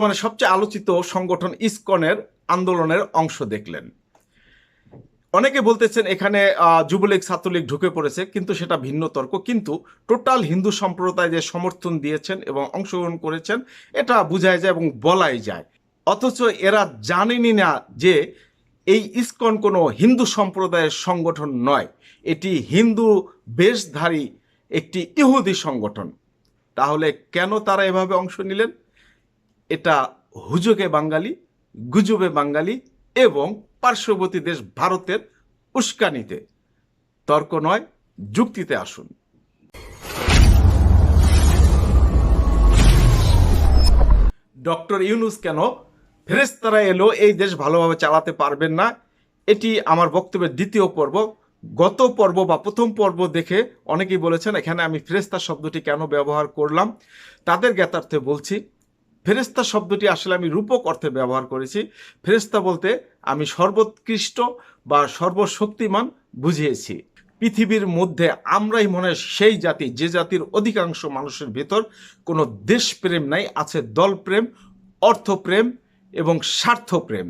বর্তমানে সবচেয়ে আলোচিত সংগঠন ইসকনের আন্দোলনের অংশ দেখলেন। অনেকে বলতেছেন এখানে যুবলীগ, ছাত্রলীগ ঢুকে পড়েছে, কিন্তু সেটা ভিন্ন তর্ক কিন্তু টোটাল হিন্দু সম্প্রদায় যে সমর্থন দিয়েছেন এবং অংশগ্রহণ করেছেন, এটা বোঝাই যায় এবং বলাই যায়। অথচ এরা জানেনই না যে এই ইসকন কোনো হিন্দু সম্প্রদায়ের সংগঠন নয়। এটি হিন্দু বেশধারী একটি ইহুদি সংগঠন। তাহলে কেন তারা এভাবে অংশ নিলেন? এটা হুজুগে বাঙালি, গুজবে বাঙালি এবং পার্শ্ববর্তী দেশ ভারতের উস্কানিতে। তর্ক নয়, যুক্তিতে আসুন। ডক্টর ইউনুস কেন ফেরেস্তারা এলো, এই দেশ ভালোভাবে চালাতে পারবেন না? এটি আমার বক্তব্যের দ্বিতীয় পর্ব। গত পর্ব বা প্রথম পর্ব দেখে অনেকেই বলেছেন, এখানে আমি ফেরেস্তা শব্দটি কেন ব্যবহার করলাম? তাদের জ্ঞাতার্থে বলছি ফেরেস্তা শব্দটি আসলে আমি রূপক অর্থে ব্যবহার করেছি। ফেরেস্তা বলতে আমি সর্বোৎকৃষ্ট বা সর্বশক্তিমান বুঝিয়েছি। পৃথিবীর মধ্যে আমরাই মনে হয় সেই জাতি, যে জাতির অধিকাংশ মানুষের ভেতর কোনো দেশপ্রেম নাই, আছে দলপ্রেম, অর্থপ্রেম এবং স্বার্থপ্রেম।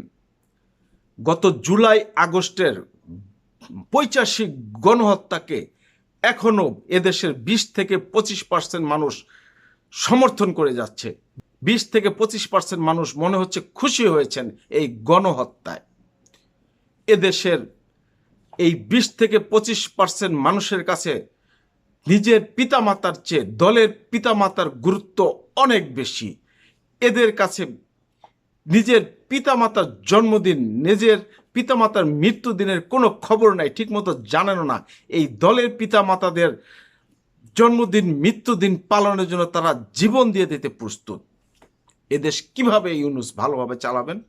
গত জুলাই আগস্টের পৈচাসিক গণহত্যাকে এখনও এদেশের বিশ থেকে পঁচিশ পার্সেন্ট মানুষ সমর্থন করে যাচ্ছে। বিশ থেকে পঁচিশ পার্সেন্ট মানুষ মনে হচ্ছে খুশি হয়েছেন এই গণহত্যায়। এদেশের এই বিশ থেকে পঁচিশ পার্সেন্ট মানুষের কাছে নিজের পিতামাতার চেয়ে দলের পিতামাতার গুরুত্ব অনেক বেশি। এদের কাছে নিজের পিতামাতার জন্মদিন, নিজের পিতামাতার মৃত্যুদিনের কোনো খবর নাই, ঠিকমতো জানেনও না। এই দলের পিতামাতাদের জন্মদিন, মৃত্যুদিন পালনের জন্য তারা জীবন দিয়ে দিতে প্রস্তুত। এদেশ কীভাবে ইউনুস ভালোভাবে চালাবেন?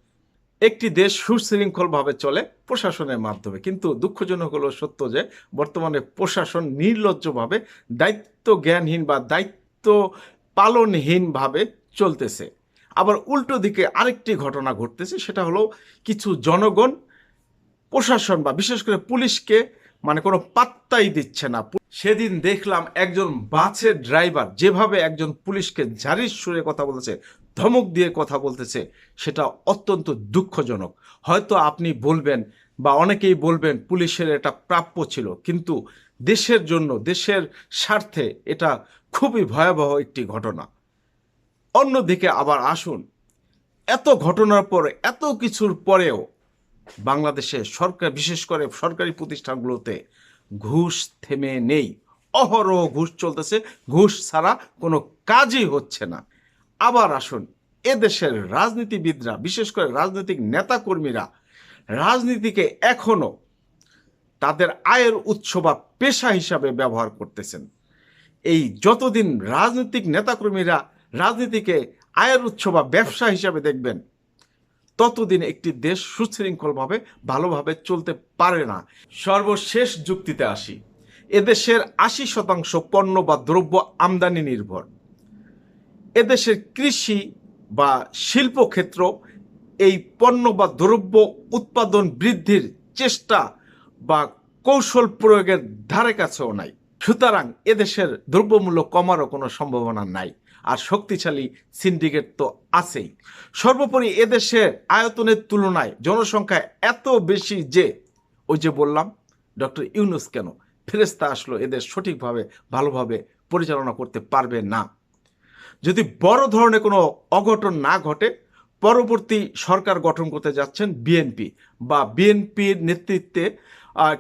একটি দেশ সুশৃঙ্খলভাবে চলে প্রশাসনের মাধ্যমে। কিন্তু দুঃখজনক হলো সত্য যে, বর্তমানে প্রশাসন নির্লজ্জভাবে দায়িত্ব জ্ঞানহীন বা দায়িত্ব পালনহীনভাবে চলতেছে। আবার উল্টো দিকে আরেকটি ঘটনা ঘটতেছে, সেটা হলো কিছু জনগণ প্রশাসন বা বিশেষ করে পুলিশকে মানে কোনো পাত্তাই দিচ্ছে না। সেদিন দেখলাম একজন বাসের ড্রাইভার যেভাবে একজন পুলিশকে ঝাড়ির সুরে কথা বলতেছে ধমক দিয়ে কথা বলতেছে, সেটা অত্যন্ত দুঃখজনক। হয়তো আপনি বলবেন বা অনেকেই বলবেন পুলিশের এটা প্রাপ্য ছিল, কিন্তু দেশের জন্য, দেশের স্বার্থে এটা খুবই ভয়াবহ একটি ঘটনা। অন্যদিকে আবার আসুন, এত ঘটনার পরে, এত কিছুর পরেও বাংলাদেশে সরকার, বিশেষ করে সরকারি প্রতিষ্ঠানগুলোতে ঘুষ থেমে নেই। অহরহ ঘুষ চলতেছে, ঘুষ ছাড়া কোনো কাজই হচ্ছে না। আবার আসুন, এদেশের রাজনীতিবিদরা, বিশেষ করে রাজনৈতিক নেতাকর্মীরা, রাজনীতিকে এখনও তাদের আয়ের উৎস বা পেশা হিসাবে ব্যবহার করতেছেন। এই যতদিন রাজনৈতিক নেতাকর্মীরা রাজনীতিকে আয়ের উৎস বা ব্যবসা হিসাবে দেখবেন, ততদিন একটি দেশ সুশৃঙ্খলভাবে, ভালোভাবে চলতে পারে না। সর্বশেষ যুক্তিতে আসি, এদেশের আশি শতাংশ পণ্য বা দ্রব্য আমদানি নির্ভর। এদেশের কৃষি বা শিল্পক্ষেত্র এই পণ্য বা দ্রব্য উৎপাদন বৃদ্ধির চেষ্টা বা কৌশল প্রয়োগের ধারে কাছেও নাই। সুতরাং এদেশের দ্রব্যমূল্য কমারও কোনো সম্ভাবনা নাই আর শক্তিশালী সিন্ডিকেট তো আছেই। সর্বোপরি এদেশের আয়তনের তুলনায় জনসংখ্যা এত বেশি যে, ওই যে বললাম, ডক্টর ইউনুস কেন ফেরেস্তা আসলো এদের সঠিকভাবে, ভালোভাবে পরিচালনা করতে পারবে না। যদি বড় ধরনের কোনো অঘটন না ঘটে, পরবর্তী সরকার গঠন করতে যাচ্ছেন বিএনপি বা বিএনপির নেতৃত্বে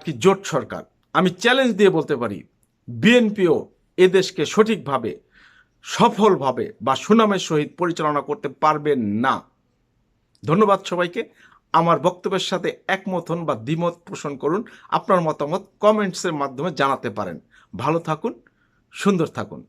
কি জোট সরকার। আমি চ্যালেঞ্জ দিয়ে বলতে পারি বিএনপিও এদেশকে সঠিকভাবে, সফলভাবে বা সুনামের সহিত পরিচালনা করতে পারবেন না। ধন্যবাদ সবাইকে। আমার বক্তব্যের সাথে একমত হন বা দ্বিমত পোষণ করুন। আপনার মতামত কমেন্টসের মাধ্যমে জানাতে পারেন। ভালো থাকুন, সুন্দর থাকুন।